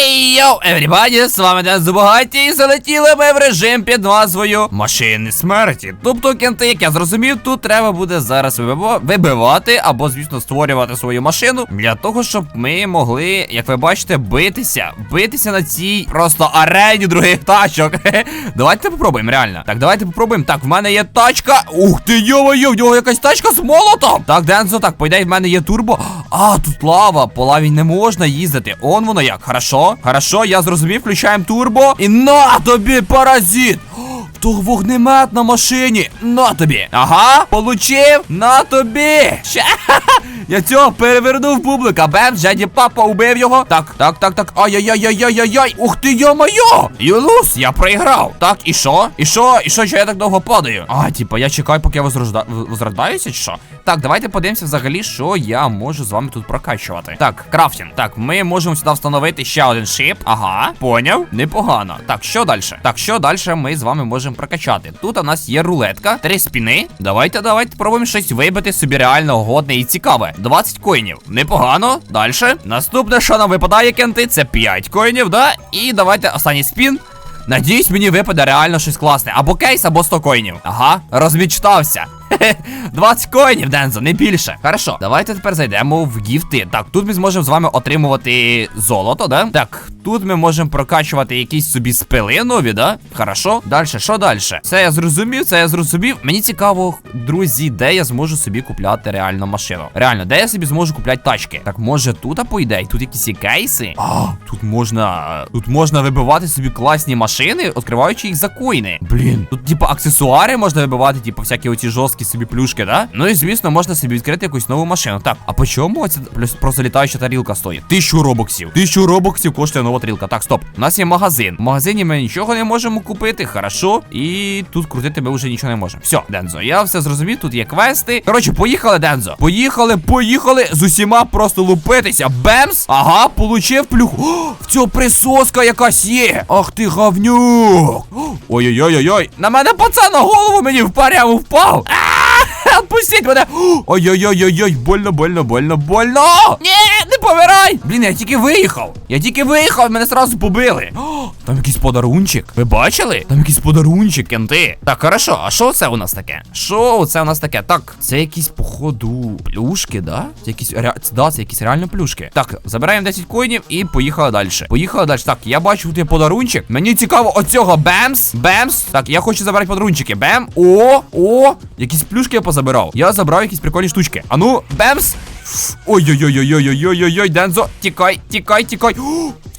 Hey! Йоу, everybody, з вами Ден Забагаті, і залетіли ми в режим під назвою Машини смерті. Тобто, кенти, як я зрозумів, тут треба буде зараз вибива- вибивати або, звісно, створювати свою машину для того, щоб ми могли, як ви бачите, битися. Битися на цій просто арені других тачок. Давайте попробуємо, реально. Так, давайте попробуємо. Так, в мене є тачка. Ух ти, йо-моє, в нього якась тачка з молотом. Так, Дензо, так, по в мене є турбо. А, тут лава, по лаві не можна їздити. Он воно як. Хорошо, хорошо, я зрозумів, включаємо турбо. І на тобі, паразит! О, в того вогнемет на машині. На тобі. Ага, получив. На тобі. Ще. Я цього перевернув бублика. Бем, Джеді папа убив його. Так, так, так, так. Ай-яй-яй-яй-яй-яй. Ух ти, йо-моє! Юлус, я проіграв. Так, і що? І що? І що, що я так довго падаю? А, типа, я чекаю, поки я возрожда... возрождаюся, чи що? Так, давайте подивимося взагалі, що я можу з вами тут прокачувати. Так, крафтінг. Так, ми можемо сюди встановити ще один шип. Ага, поняв. Непогано. Так, що далі? Так, що далі ми з вами можемо прокачати? Тут у нас є рулетка, три спіни. Давайте, давайте пробуємо щось вибити собі реально годне і цікаве. 20 коїнів. Непогано. Далі. Наступне, що нам випадає, кенти, це 5 коїнів, да? І давайте останній спін. Надіюсь, мені випаде реально щось класне. Або кейс, або 100 коїнів. Ага, розмічтався. Хе-хе, 20 коїнів, Дензо, не більше. Хорошо, давайте тепер зайдемо в гіфти. Так, тут ми зможемо з вами отримувати золото, да? Так, тут ми можемо прокачувати якісь собі спили нові, да? Хорошо. Далі, що далі? Це я зрозумів, це я зрозумів. Мені цікаво, друзі, де я зможу собі купляти реально машину. Реально, де я собі зможу купляти тачки? Так, може тут, а по ідеї, тут якісь кейси? А, тут можна. Тут можна вибивати собі класні машини, відкриваючи їх за коїни. Блін, тут, типу, аксесуари можна вибивати, типу, всякі оці жорсткі собі плюшки, да? Ну і звісно, можна собі відкрити якусь нову машину. Так, а по чому плюс просто літаюча тарілка стоїть? Тисячу робоксів. Тисячу робоксів коштує нова тарілка. Так, стоп. У нас є магазин. В магазині ми нічого не можемо купити, хорошо. І тут крутити ми вже нічого не можемо. Все, Дензо, я все зрозумів, тут є квести. Коротше, поїхали, Дензо. Поїхали, поїхали з усіма просто лупитися. Бемс! Ага, получив плюху. О, в цього присоска якась є. Ах ти гавнюк. Ой-ой-ой-ой. На мене пацан на голову мені в паряву впав. А, Отпустіть мене! Ой-ой-ой-ой-ой, больно, больно, больно, больно! Ні, помирай! Блін, я тільки виїхав! Я тільки виїхав, мене сразу побили. О, там якийсь подарунчик. Ви бачили? Там якийсь подарунчик, кенти. Так, хорошо, а що це у нас таке? Що це у нас таке? Так, це якісь, походу, плюшки, да? Це якісь ре... да, це якісь реально плюшки. Так, забираємо 10 коїнів і поїхали далі. Поїхали далі. Так, я бачу тут є подарунчик. Мені цікаво оцього Бемс. Бемс. Так, я хочу забрати подарунчики. Бем. О, о, якісь плюшки я позабирав. Я забрав якісь прикольні штучки. А ну, Бемс. Ой-ой-ой-ой-ой-ой-ой-ой, Дензо, тікай, тікай, тікай.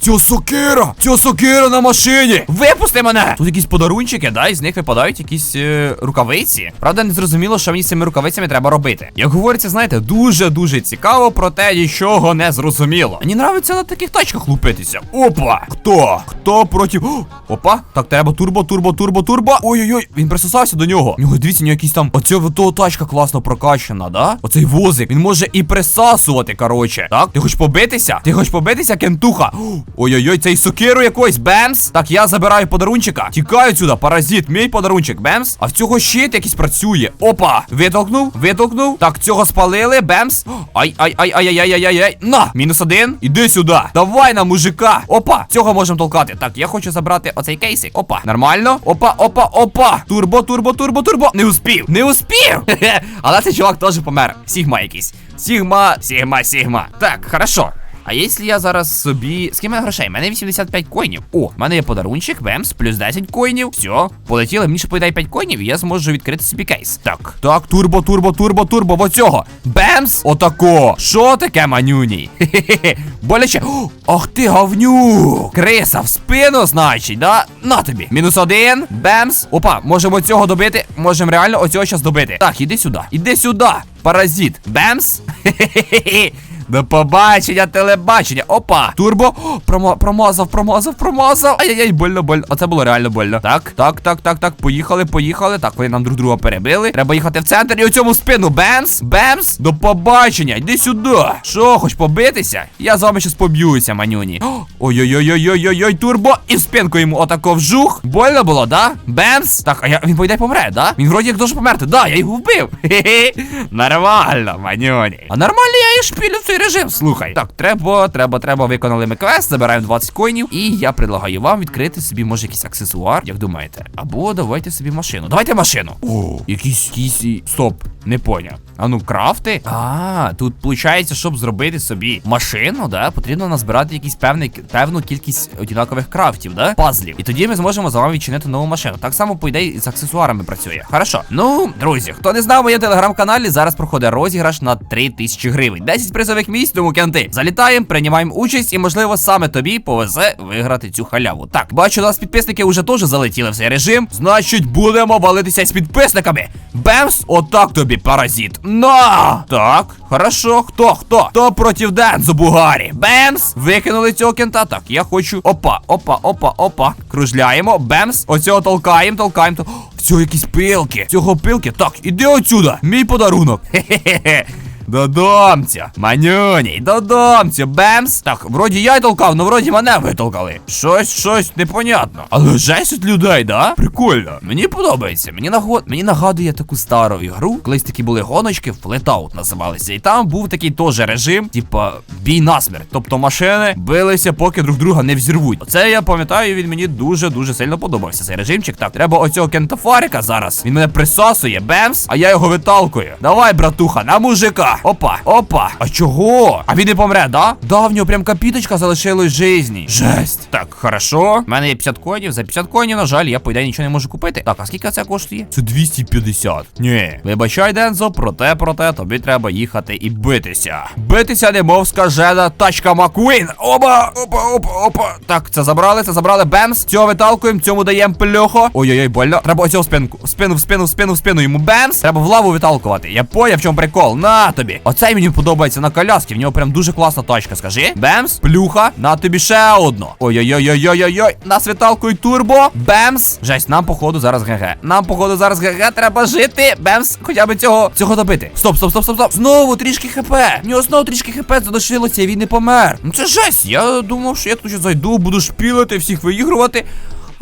Цього сокира! Цього сокира на машині! Випусти мене! Тут якісь подарунчики, да, з них випадають якісь е, рукавиці. Правда, не зрозуміло, що мені з цими рукавицями треба робити. Як говориться, знаєте, дуже-дуже цікаво, проте нічого не зрозуміло. Мені нравиться на таких тачках лупитися. Опа! Хто? Хто проти. Опа! Так, треба турбо, турбо, турбо, турбо. Ой-ой-ой, він присосався до нього. Нього дивіться, якийсь там. Оця того тачка класно прокачана, да? Оцей возик. Він може і присасувати, коротше. Так, ти хочеш побитися? Ти хочеш побитися, кентуха? Ой-ой-ой, цей сокиру якось, Бемс. Так, я забираю подарунчика. Тікаю сюди, паразит, мій подарунчик, Бемс. А в цього щит якийсь працює. Опа! Витолкнув, витолкнув. Так, цього спалили, Бемс. Ай-ай-ай-ай-ай-ай-ай-ай. На! Мінус один. Іди сюди. Давай на мужика. Опа, цього можемо толкати. Так, я хочу забрати оцей кейсик. Опа. Нормально. Опа, опа, опа. Турбо, турбо, турбо, турбо. Не успів. Не успів. Але цей чувак теж помер. Сігма якийсь. Сігма, сігма, сігма. Так, хорошо. А якщо я зараз собі. Скільки мене грошей? У мене 85 коїнів. О, в мене є подарунчик, Бемс, плюс 10 коїнів. Все, полетіли. Мені ще поїдай 5 коїнів, і я зможу відкрити собі кейс. Так. Так, турбо, турбо, турбо, турбо, оцього. Бемс! Отако. Що таке, манюній? Хе-хе-хе. Боляче. Ах ти говнюк! Криса в спину, значить, да? На тобі. Мінус один. Бемс. Опа, можемо цього добити. Можемо реально оцього щас добити. Так, іди сюди. Іди сюди. Паразит. Бемс. Хе-хе-хе. До побачення, телебачення. Опа! Турбо. Промо, промазав, промазав, промазав. Ай-яй-яй, больно, больно. Оце було реально больно. Так, так, так, так, так. Поїхали, поїхали. Так, вони нам друг друга перебили. Треба їхати в центр і у цьому спину. Бемс, бемс. До побачення. Йди сюди. Що, хоч побитися? Я з вами щас поб'юся, манюні. Ой-ой-ой-ой-ой-ой, турбо. І в спинку йому отако вжух. Больно було, да? Бемс. Так, а я він по ідеї помре, да? Він вроді як дуже померти. Да, я його вбив. Хе-хе. Нормально, манюні. А нормально я і шпілю цей режим, слухай. Так, треба, треба, треба, виконали ми квест, забираємо 20 коїнів. І я предлагаю вам відкрити собі, може, якийсь аксесуар, як думаєте. Або давайте собі машину. Давайте машину. О, якийсь якийсь. Стоп, не поняв. А ну, крафти? А, тут виходить, щоб зробити собі машину, да, потрібно назбирати якийсь певний певну кількість однакових крафтів, да? Пазлів. І тоді ми зможемо з вами відчинити нову машину. Так само, по ідеї, з аксесуарами працює. Хорошо. Ну, друзі, хто не знав, в телеграм-каналі зараз проходить розіграш на 3000 гривень. 10 призових місць, тому кенти. Залітаємо, приймаємо участь, і, можливо, саме тобі повезе виграти цю халяву. Так, бачу, у нас підписники вже теж залетіли в цей режим. Значить, будемо валитися з підписниками. Бемс, отак тобі, паразит. На! Так, хорошо, хто, хто? Хто проти Дензо Бугарі? Бемс! Викинули цього кента. Так, я хочу. Опа, опа, опа, опа. Кружляємо. Бемс. Оцього толкаємо, толкаємо. тол- Все, якісь пилки. Цього пилки. Так, іди отсюда. Мій подарунок. Хе-хе-хе. Додомця, манюній, додомця, бемс. Так, вроді я й толкав, ну вроді мене витолкали. Щось, щось непонятно. Але жесть тут людей, да? Прикольно. Мені подобається. Мені нагод... мені нагадує таку стару ігру. Колись такі були гоночки, Flatout називалися. І там був такий теж режим, типа бій насмерть. Тобто машини билися, поки друг друга не взірвуть. Оце я пам'ятаю, він мені дуже-дуже сильно подобався. Цей режимчик. Так, треба оцього кентафарика зараз. Він мене присасує, бемс, а я його виталкую. Давай, братуха, на мужика. Опа, опа. А чого? А він не помре, да? Да, в нього прям капіточка залишилась жизні. Жесть. Так, хорошо. У мене є 50 коїнів. За 50 коїнів, на жаль, я по ідеї нічого не можу купити. Так, а скільки це коштує? Це 250. Ні. Вибачай, Дензо, проте, проте, тобі треба їхати і битися. Битися, немов скажена тачка Маквін. Опа, опа, опа, опа. Так, це забрали, це забрали. Бемс. Цього виталкуємо, цьому даємо плюхо. Ой-ой-ой, больно. Треба оцього спинку. В спину, в спину, в спину, в спину. Йому бемс. Треба в лаву виталкувати. Я поняв, в чому прикол. На тобі. Оцей мені подобається на коляски. В нього прям дуже класна тачка. Скажи. Бемс, плюха. На тобі ще одну. Ой-ой-ой-ой-ой-ой. Нас виталкують турбо. Бемс. Жесть, нам походу зараз ГГ. Нам походу зараз ГГ. Треба жити. Бемс. Хоча б цього цього добити. Стоп, стоп, стоп, стоп, стоп. Знову трішки хп. В нього знову трішки хп залишилося, і він не помер. Ну це жесть. Я думав, що я тут ще зайду, буду шпілити, всіх виігрувати.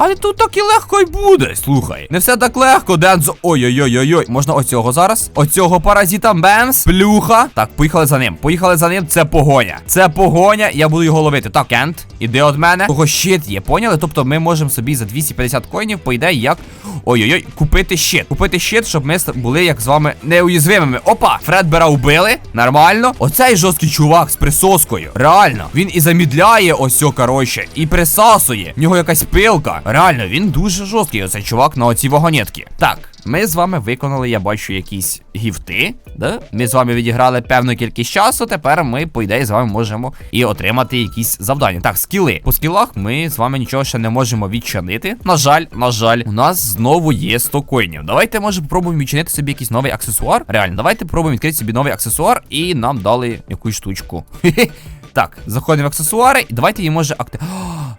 Але тут так і легко й буде. Слухай, не все так легко, Дензо. Ой-ой-ой-ой-ой. Можна оцього зараз? Оцього паразита Бемс, плюха. Так, поїхали за ним. Поїхали за ним. Це погоня. Це погоня. Я буду його ловити. Так, Кент, іди від мене. Того щит є, поняли? Тобто ми можемо собі за 250 коїнів, по ідеї, як. Ой-ой-ой, купити щит. Купити щит, щоб ми були як з вами неуязвимими. Опа! Фредбера убили. Нормально. Оцей жорсткий чувак з присоскою. Реально. Він і замідляє ось коротше, і присасує. В нього якась пилка. Реально, він дуже жорсткий, оцей чувак на оцій вагонетці. Так. Ми з вами виконали, я бачу, якісь гіфти. Да? Ми з вами відіграли певну кількість часу. Тепер ми, по ідеї, з вами можемо і отримати якісь завдання. Так, скіли. По скілах ми з вами нічого ще не можемо відчинити. На жаль, на жаль, у нас знову є 100 коїнів. Давайте, може, спробуємо відчинити собі якийсь новий аксесуар. Реально, давайте пробуємо відкрити собі новий аксесуар, і нам дали якусь штучку. Хе-хе. Так, заходимо в аксесуари, і давайте її може акти.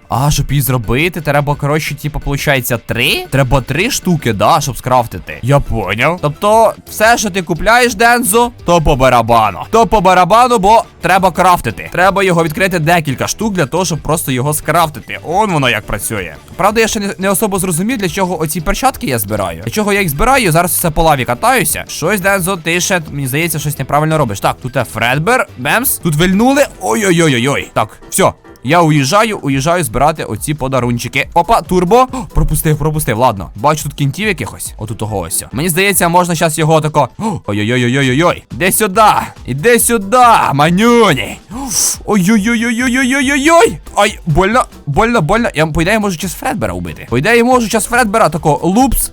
А, щоб її зробити, треба, коротше, типу, виходить, три? Треба три штуки, да, щоб скрафтити. Я поняв. Тобто, все, що ти купляєш, Дензо, то по барабану. То по барабану, бо треба крафтити. Треба його відкрити декілька штук для того, щоб просто його скрафтити. Он воно як працює. Правда, я ще не, особо зрозумів, для чого оці перчатки я збираю. Для чого я їх збираю, зараз все по лаві катаюся. Щось, Дензо, ти ще, мені здається, щось неправильно робиш. Так, тут Фредбер, Бемс, тут вильнули. Ой-ой-ой-ой-ой. Так, все. Я уїжджаю, уїжджаю збирати оці подарунчики. Опа, турбо. О, пропустив, пропустив. Ладно. Бачу тут кінтів якихось. Отут того ось. Мені здається, можна зараз його тако. Ой-ой-ой-ой-ой-ой. Іди сюди. Іди сюди, манюні. Ой-ой-ой-ой-ой-ой-ой-ой. Больно, больно, больно. Я по ідеї можу час Фредбера убити. По ідеї можу час Фредбера тако. Лупс.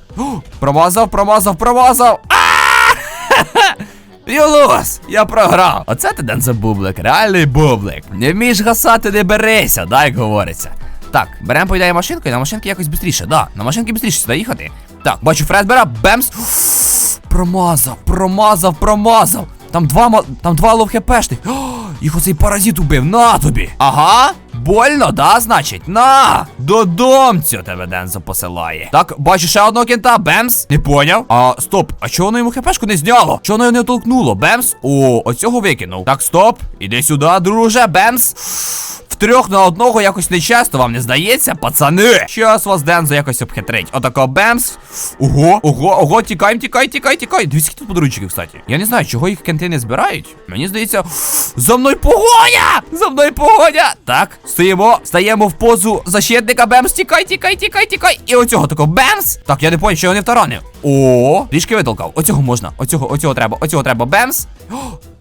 Промазав, промазав, промазав. Юлус, я програв. Оце ти Дензе Бублик, реальний бублик. Не вмієш гасати, не берися, да, як говориться. Так, беремо, по ідеї, машинку, і на машинки якось швидше, да. На машинки швидше сюди їхати. Так, бачу Фредбера, бемс. Промазав, промазав, промазав. Там два там два лов. Їх оцей паразит убив. На тобі. Ага. Больно, да, значить? На! Додомцю тебе Дензо посилає. Так, бачу ще одного кента. Бемс. Не поняв. А, стоп. А чого воно йому хпшку не зняло? Чого воно його не толкнуло? Бемс? О, оцього викинув. Так, стоп. Іди сюди, друже. Бемс. Втрьох на одного якось нечасто, вам не здається, пацани? Щас вас Дензо якось обхитрить. Отако бемс. Ого, ого, ого, тікаємо, тікай, тікай, тікай. Дивіться, тут подарунчики, кстати. Я не знаю, чого їх кенти не збирають. Мені здається, за мною погоня! За мною погоня! Так, стоїмо, стаємо в позу защитника. Бемс, тікай, тікай, тікай, тікай. І оцього такого бемс. Так, я не понял, що я не втаранив. О, трішки витолкав. Оцього можна. Оцього, оцього треба, оцього треба. Бемс.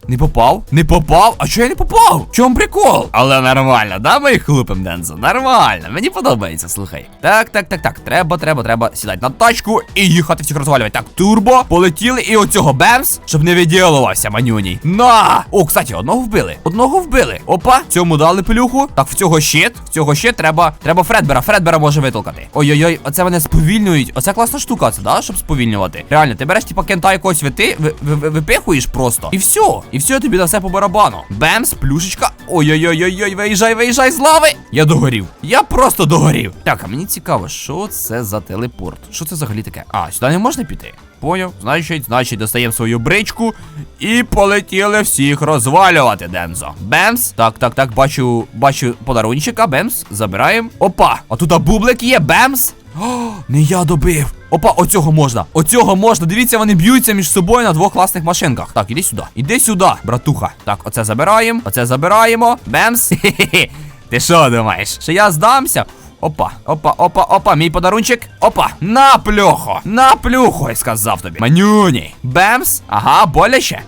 Не попав? Не попав? А чого я не попав? В чому прикол? Але нормально, да, ми їх лупим, Дензо? Нормально, мені подобається, слухай. Так, так, так, так. Треба, треба, треба сідати на тачку і їхати всіх розвалювати. Так, турбо, полетіли і оцього бемс, щоб не виділувався, манюній. На! О, кстати, одного вбили. Одного вбили. Опа, цьому дали плюху. Так, в цього щит, в цього щит треба. Треба Фредбера. Фредбера може витолкати. Ой-ой-ой, оце мене сповільнюють. Оце класна штука, це, да, щоб сповільнювати. Реально, ти береш, типа, кента якогось вити, ви, ви, ви, випихуєш просто. І все. І все тобі на все по барабану. Бемс, плюшечка. Ой-ой-ой-ой, виїжджай, виїжджай з лави. Я догорів. Я просто догорів. Так, а мені цікаво, що це за телепорт? Що це взагалі таке? А, сюди не можна піти. Поняв? Значить, значить, достаємо свою бричку і полетіли всіх розвалювати, Дензо. Бемс. Так, так, так, бачу, бачу подарунчика. Бемс. Забираємо. Опа! А тут бублик є, Бемс. О, не я добив. Опа, оцього можна. Оцього можна. Дивіться, вони б'ються між собою на двох класних машинках. Так, іди сюди. Іди сюди, братуха. Так, оце забираємо. Оце забираємо. Бемс. Хе-хе-хе. Ти що думаєш? Що я здамся? Опа, опа, опа, опа, мій подарунчик. Опа, на плюхо, на плюхо, я сказав тобі. Манюні. Бемс. Ага, боляче.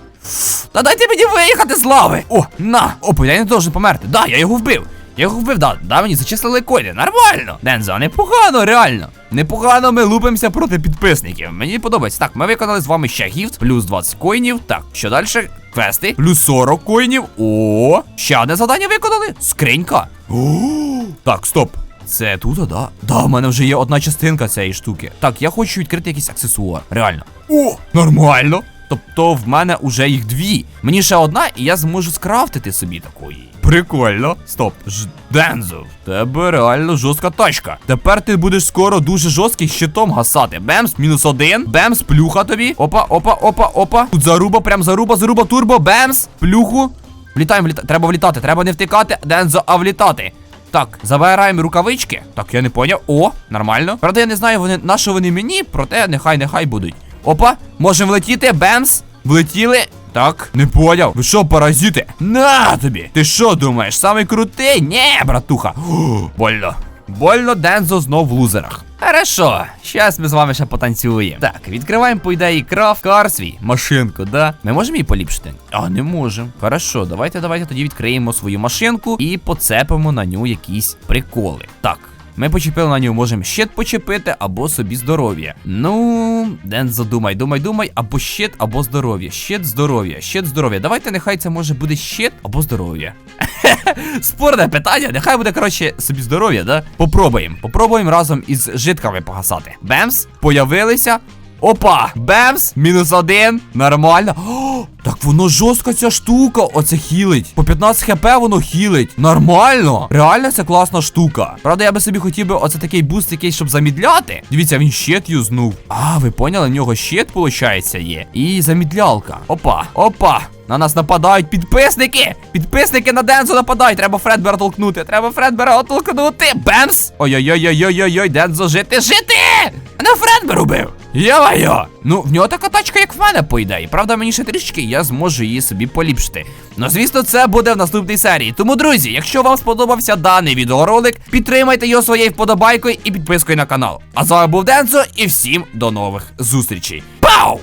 Та дайте мені виїхати з лави. О, на. Опа, я не должен померти. Да, я його вбив. Я його вбив, да, да, мені зачислили коди. Нормально. Дензо, непогано, реально. Непогано ми лупимося проти підписників. Мені подобається. Так, ми виконали з вами ще гіфт, плюс 20 коїнів. Так, що далі? Квести, плюс 40 коїнів. О, ще одне завдання виконали. Скринька. О, так, стоп. Це тут, да? Да, в мене вже є одна частинка цієї штуки. Так, я хочу відкрити якийсь аксесуар. Реально. О, нормально. Тобто в мене уже їх дві. Мені ще одна, і я зможу скрафтити собі такої. Прикольно. Стоп. Ж... Дензо, в тебе реально жорстка тачка. Тепер ти будеш скоро дуже жорсткий щитом гасати. Бемс, мінус один. Бемс, плюха тобі. Опа, опа, опа, опа. Тут заруба, прям заруба, заруба, турбо, бемс, плюху. Влітаємо, вліта... треба влітати, треба не втикати, Дензо, а влітати. Так, забираємо рукавички. Так, я не поняв. О, нормально. Правда, я не знаю, вони на що вони мені, проте нехай, нехай будуть. Опа, можемо влетіти, бемс. Влетіли. Так, не поняв. Ви що, паразити? На тобі! Ти що думаєш, самий крутий? Нє, братуха. Больно. Больно Дензо знов в лузерах. Хорошо, щас ми з вами ще потанцюємо. Так, відкриваємо по ідеї крафт кар свій, машинку, да? Ми можемо її поліпшити? А, не можемо. Хорошо, давайте, давайте тоді відкриємо свою машинку і поцепимо на ню якісь приколи. Так. Ми почепили на нього, можемо щит почепити або собі здоров'я. Ну, Ден, задумай, думай, думай, або щит, або здоров'я. Щит, здоров'я, щит, здоров'я. Давайте нехай це може буде щит або здоров'я. Спорне питання, нехай буде, коротше, собі здоров'я, да? Попробуємо. Попробуємо разом із житками погасати. Бемс, появилися. Опа! Бемс! Мінус один. Нормально. О, так воно жорстка ця штука. Оце хілить. По 15 хп воно хілить. Нормально. Реально це класна штука. Правда, я би собі хотів би оце такий буст, який, щоб замідляти. Дивіться, він щит юзнув. А, ви поняли, в нього щит, виходить, є. І замідлялка. Опа, опа. На нас нападають підписники! Підписники на Дензо нападають! Треба Фредбера толкнути! Треба Фредбера оттолкнути! Бемс! Ой-ой-ой-ой-ой-ой, Дензо, жити, жити! Мене Фредбер убив! Йо-майо! Ну, в нього така тачка, як в мене, по ідеї. Правда, мені ще трішки, я зможу її собі поліпшити. Ну, звісно, це буде в наступній серії. Тому, друзі, якщо вам сподобався даний відеоролик, підтримайте його своєю вподобайкою і підпискою на канал. А з вами був Дензо, і всім до нових зустрічей. Пау!